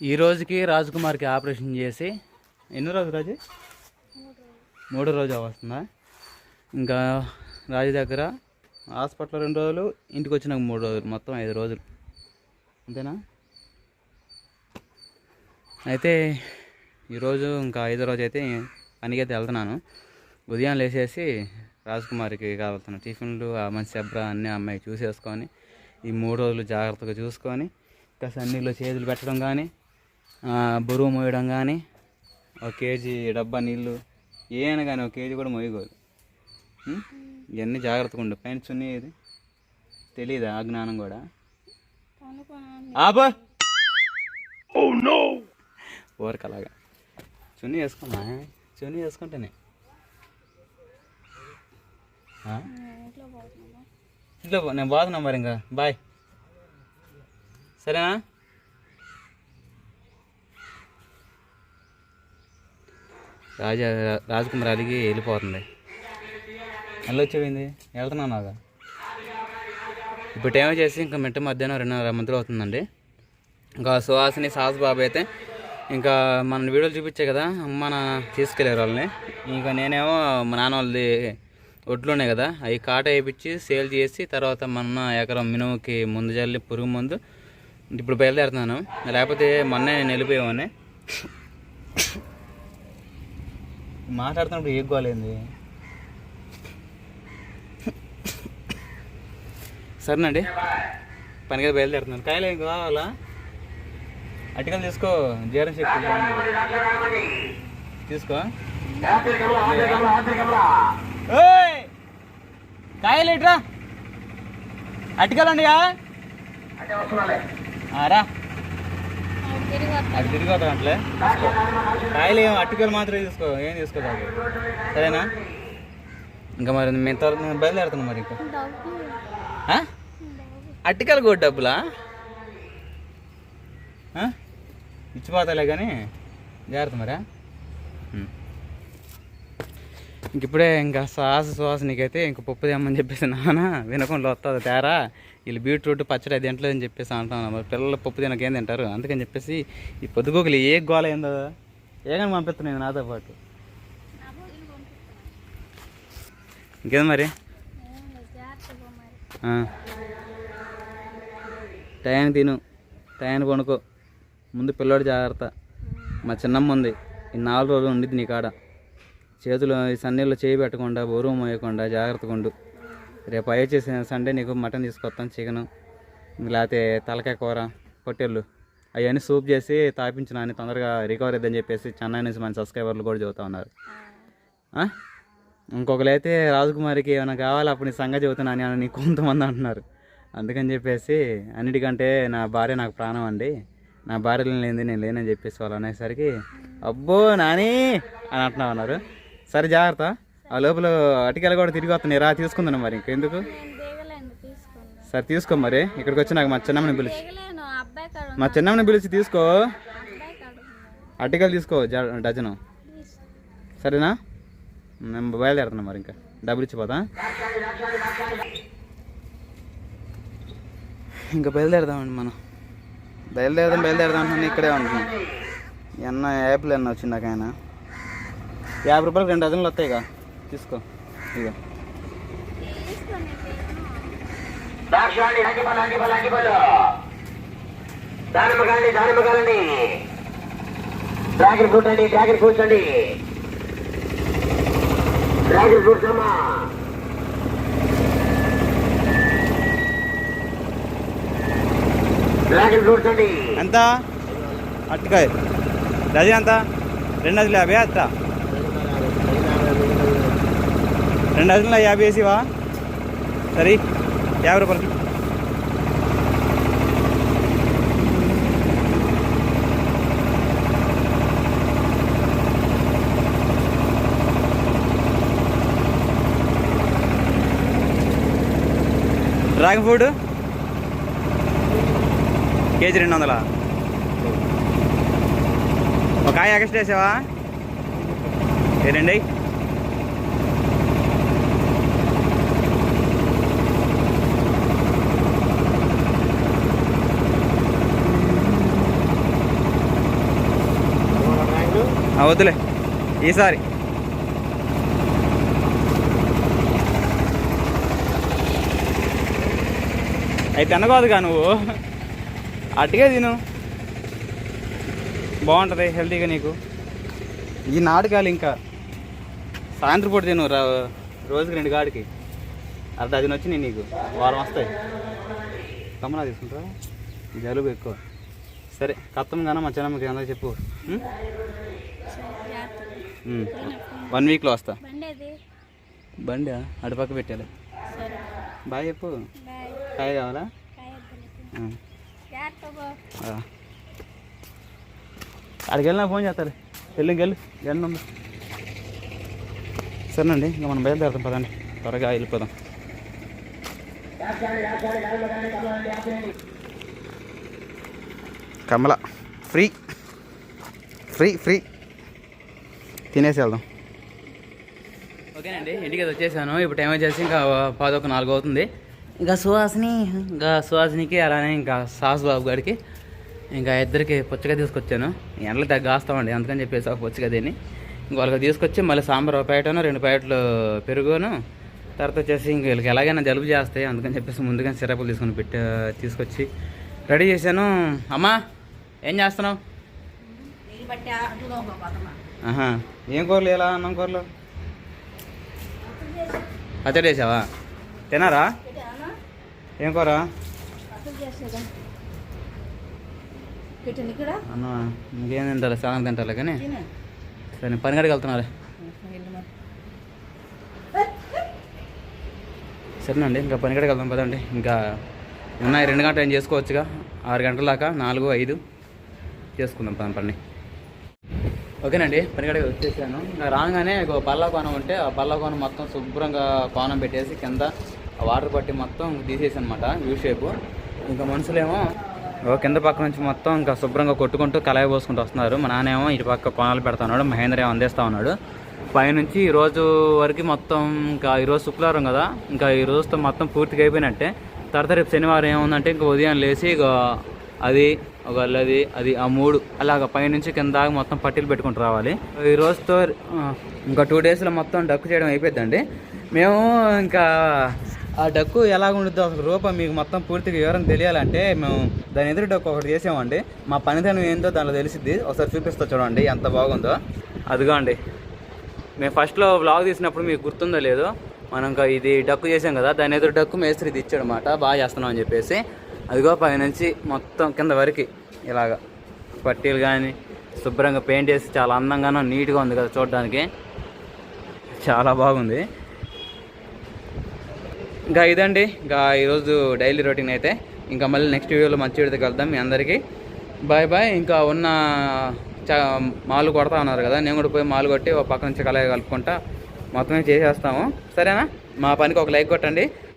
ఈ రోజుకి రాజకుమార్కి ఆపరేషన్ చేసి ఎన్ని రోజులు రాజు? మూడో రోజు వస్తుందా ఇంకా రాజు దగ్గర హాస్పిటల్ రెండు రోజులు ఇంటికి వచ్చినాక మూడు రోజులు మొత్తం ఐదు రోజులు. అంతేనా? అయితే ఈరోజు ఇంకా ఐదో రోజు అయితే పనికి అయితే వెళ్తున్నాను. ఉదయం లేచేసి రాజకుమారికి కావాల్సిన టిఫిన్లు ఆ మంచి శబ్ర అన్నీ అమ్మాయి చూసేసుకొని ఈ మూడు రోజులు జాగ్రత్తగా చూసుకొని ఇంకా సన్నీళ్ళు చేతులు పెట్టడం కానీ బరువు మోయడం కానీ ఒక కేజీ డబ్బా నీళ్ళు ఏమైనా కానీ ఒక కేజీ కూడా మోయకూడదు. ఇవన్నీ జాగ్రత్తగా ఉండు. పైన చున్నీ ఇది. తెలియదా ఆ జ్ఞానం కూడా? ఆబా ఓరక అలాగా చున్నీ వేసుకున్నా చున్నీ వేసుకుంటేనే. ఇంట్లో పో, నేను పోతున్నా మరి ఇంకా. బాయ్. సరేనా? రాజా రాజకుమార్ అలిగి వెళ్ళిపోతుంది. మళ్ళీ వెళ్తున్నాను వెళ్తున్నానుగా ఇప్పుడు టైం చేసి ఇంకా మిట్ట మధ్యాహ్నం రెండున్నర మధ్యలో అవుతుందండి. ఇంకా సుహాసిని సాస్ బాబు అయితే ఇంకా మన వీడియోలు చూపించాయి కదా అమ్మ నాన్న తీసుకెళ్ళారు వాళ్ళని. ఇంకా నేనేమో మా నాన్న వాళ్ళది ఒడ్లు ఉన్నాయి కదా అవి కాట వేయించి సేల్ చేసి తర్వాత మొన్న ఎకరం మినుముకి ముందు జల్లి పురుగు మందు ఇప్పుడు బయలుదేరుతున్నాను. లేకపోతే మొన్నే నేను వెళ్ళిపోయామని మాట్లాడుతున్నప్పుడు ఏ గోలేంది? సరేనండి. పనికి బయలుదేరుతున్నాను. కాయలు ఏం కావాలా? అటుకలు తీసుకో. జీర్ణ శక్తి. తీసుకో! కాయలు ఇట్రా. అటుకలు రా. అటు తిరిగి వస్తా అట్లే? తీసుకో. కాయలు ఏం అటుకలు మాత్రమే తీసుకో ఏం తీసుకోదాకు సరేనా? ఇంకా మరి మేము త్వర నేను బయలుదేరుతున్నాను మరి ఇంకా? అట్టికలు కూడా డబ్బులా? ఇచ్చిపోతాలే కానీ జాగ్రత్త మరా. ఇంక ఇప్పుడే ఇంకా శ్వాస శ్వాస నీకైతే ఇంక పప్పు తెమ్మని చెప్పేసి నాన్న వినకుండా వస్తుంది తేరా. వీళ్ళు బీట్రూట్ పచ్చడి అది తింటలేదు అని చెప్పేసి అంటున్నాను మరి పిల్లలు పప్పు తినకేం తింటారు? అందుకని చెప్పేసి ఈ పొద్దుగోకులు ఏ గోల ఏందో ఏమని పంపిస్తున్నాను నాతో పాటు. ఇంకేం మరి? టయానికి తిను. టయానికి కొనుక్కో ముందు పిల్లోడు జాగ్రత్త. మా చిన్నమ్మ ఉంది. ఈ నాలుగు రోజులు ఉండిద్ది నీ కాడ. చేతులు ఈ సన్నీళ్ళు చేయి పెట్టకుండా బరువు మోయకుండా జాగ్రత్తగా ఉండు. రేపు అయ్యే చేసిన సండే నీకు మటన్ తీసుకొస్తాను చికెను లేకపోతే తలకాయ కూర పొట్టెళ్ళు. అవన్నీ సూప్ చేసి తాపించిన అని తొందరగా రికవర్ అవుతుందని చెప్పేసి చెన్నై నుంచి మన సబ్స్క్రైబర్లు కూడా చెబుతా ఉన్నారు. ఆ? ఇంకొకరైతే రాజకుమారికి ఏమైనా కావాలి? అప్పుడు నీ సంగతి చెబుతున్నాను అని అని కొంతమంది అంటున్నారు. అందుకని చెప్పేసి అన్నిటికంటే నా భార్య నాకు ప్రాణం అండి. నా భార్య లేనిది నేను లేనని చెప్పేసి వాళ్ళు అనేసరికి అబ్బో నాని అని అంటున్నా ఉన్నారు. సరే జాగ్రత్త. ఆ లోపల అటికెలు కూడా తిరిగి వస్తున్నాయి. రా తీసుకుందాం మరి ఇంకెందుకు సరే తీసుకో మరి. ఇక్కడికి వచ్చి నాకు మా చిన్నమ్మని పిలిచి. మా చిన్నమ్మని పిలిచి తీసుకో. అటికలు తీసుకో జ- డజను. సరేనా? మేము బయలుదేరుతున్నాం మరి ఇంకా. డబ్బులు ఇచ్చిపోతా ఇంకా బయలుదేరదామండి మనం. బయలుదేరదాం బయలుదేరదాం అంటున్నాను. ఇక్కడే ఉంటున్నాం. ఎన్న యాప్లు ఎన్న వచ్చింది నాకు ఆయన యాభై రూపాయలు రెండు డజన్లు వస్తాయిగా. తీసుకో. ఇక దానిమ్మకాయని దానిమ్మకాయలండి డ్రాగన్ ఫ్రూట్ అండి డ్రాగన్ ఫ్రూట్స్ అండి. డ్రాగన్ ఫ్రూట్స్ అమ్మా. డ్రాగన్ ఫ్రూట్స్ అండి. ఎంత? అట్టుకాయ. డజన్ ఎంత? రెండు డజన్లు యాభై అత్త. రెండు డజన్ల యాభై వేసివా? సరే యాభై రూపాయలకి డ్రాగన్ ఫ్రూట్? కేజీ రెండు వందలా? ఒక కాయ ఎక్స్ట్రా వేసావా? ఏనండి ఆ, వద్దులే. ఈసారి. అయితే తినకూడదుగా నువ్వు. అట్టుగా తిను. బాగుంటుంది హెల్తీగా నీకు. ఈ నాటకాలు ఇంకా. సాయంత్రం పూట తిను రా రోజుకి రెండు గాడికి. అర్ధ అది వచ్చినాయి నీకు. వారం వస్తాయి. కమలా తీసుకుంటారా జలుబు ఎక్కువ. సరే కత్తం కానీ మా చిన్నమ్మకి అందరూ చెప్పు. వన్ వీక్లో వస్తా. బండి? అటుపక్క పెట్టాలి. బాయ్ చెప్పు. కాయ కావాలా. అక్కడికి వెళ్ళినా ఫోన్ చేస్తాడు వెళ్ళి ఇంకెళ్ళు వెళ్ళి సరేనండి ఇంకా మనం బయలుదేరుతాం పదండి. త్వరగా వెళ్ళిపోదాం. కమల ఫ్రీ. Free free. తినేసి వెళ్దాం. ఓకేనండి ఇంటికి అయితే వచ్చేసాను. ఇప్పుడు టైం వచ్చేసి ఇంకా పదొక నాలుగు అవుతుంది. ఇంకా సుహాసిని ఇంకా సుహాసినికి అలానే ఇంకా సాస్ బాబు గారికి ఇంకా ఇద్దరికి పుచ్చగా తీసుకొచ్చాను. ఎండలు తగ్గ కాస్తామండి అందుకని చెప్పేసి ఒక పుచ్చగా దీన్ని. ఇంక వాళ్ళకి తీసుకొచ్చి మళ్ళీ సాంబార్ ఒక ప్యాకెట్ రెండు ప్యాకెట్లు పెరుగును. తర్వాత వచ్చేసి ఇంక వీళ్ళకి ఎలాగైనా జలుబు చేస్తాయి అందుకని చెప్పేసి ముందుగానే సిరపులు తీసుకొని పెట్టి తీసుకొచ్చి రెడీ చేశాను. అమ్మా ఏం చేస్తున్నావు? ఏం కూరలు ఎలా అన్నం కూరలు? పచ్చడి వేసావా తినారా ఏం కూర? అన్న ఇంకేం తింటారు? చాలా తింటారు కానీ. సరే పని గడికి వెళ్తున్నారా సరేనండి ఇంకా పని గడికి వెళ్దాం పదండి. ఇంకా ఉన్నాయి రెండు గంటలు ఏం చేసుకోవచ్చుగా? ఆరు గంటల దాకా నాలుగు ఐదు. చేసుకుందాం పని పని ఓకేనండి పనిగడకి వచ్చేసాను. ఇంకా రాగానే ఒక పల్లా కోణం ఉంటే ఆ పల్లా కోణం మొత్తం శుభ్రంగా కోణం పెట్టేసి కింద వాటర్ పట్టి మొత్తం తీసేసి అనమాట యూ షేప్ ఇంకా మనుషులేమో కింద పక్క నుంచి మొత్తం ఇంకా శుభ్రంగా కొట్టుకుంటూ కలాయి పోసుకుంటూ వస్తున్నారు. మా నాన్నేమో ఇటు పక్క కోణాలు పెడతా ఉన్నాడు మహేంద్ర ఏమో అందిస్తా ఉన్నాడు. పైనుంచి ఈరోజు వరకు మొత్తం ఇంకా ఈరోజు శుక్రవారం కదా ఇంకా ఈ రోజుతో మొత్తం పూర్తిగా అయిపోయినట్టే. తర్వాత రేపు శనివారం ఏముందంటే ఇంకా ఉదయం లేచి ఇక అది ఒక అది అది ఆ మూడు. అలాగ పైనుంచి కింద దాకా మొత్తం పట్టీలు పెట్టుకుంటూ రావాలి. ఈ రోజుతో ఇంకా టూ డేస్లో మొత్తం డక్కు చేయడం అయిపోద్దండి మేము ఇంకా ఆ డక్కు ఎలా ఉండిద్దో అసలు రూపం మీకు మొత్తం పూర్తిగా వివరం తెలియాలంటే మేము దాని ఎదురు డక్కు ఒకటి చేసామండి. మా పనితనం ఏందో దాంట్లో తెలిసిద్ది. ఒకసారి చూపిస్తా చూడండి ఎంత బాగుందో. అదిగో అండి మేము ఫస్ట్లో వ్లాగ్ తీసినప్పుడు మీకు గుర్తుందో లేదో మనం ఇంకా ఇది డక్కు చేసాం కదా దాని ఎదురు డక్కు మేస్త్రి ఇది ఇచ్చాడు అనమాట బాగా చేస్తున్నాం అని చెప్పేసి. అదిగో పైనుంచి మొత్తం కింద వరకు ఇలాగా పట్టీలు కానీ శుభ్రంగా పెయింట్ వేసి చాలా అందంగానో నీట్గా ఉంది కదా చూడడానికి. చాలా బాగుంది. ఇంకా ఇదండి. ఇంకా ఈరోజు డైలీ రొటీన్ అయితే. ఇంకా మళ్ళీ నెక్స్ట్ వీడియోలో మంచి వీడియోతో కలుద్దాం మీ అందరికీ. Bye bye. ఇంకా ఉన్న మాలు కొడతా ఉన్నారు కదా. నేను కూడా పోయి మాలు కొట్టి ఒక పక్క నుంచి కలయి కలుపుకుంటా. మొత్తం చేసేస్తాము. సరేనా? మా పనికి ఒక లైక్ కొట్టండి.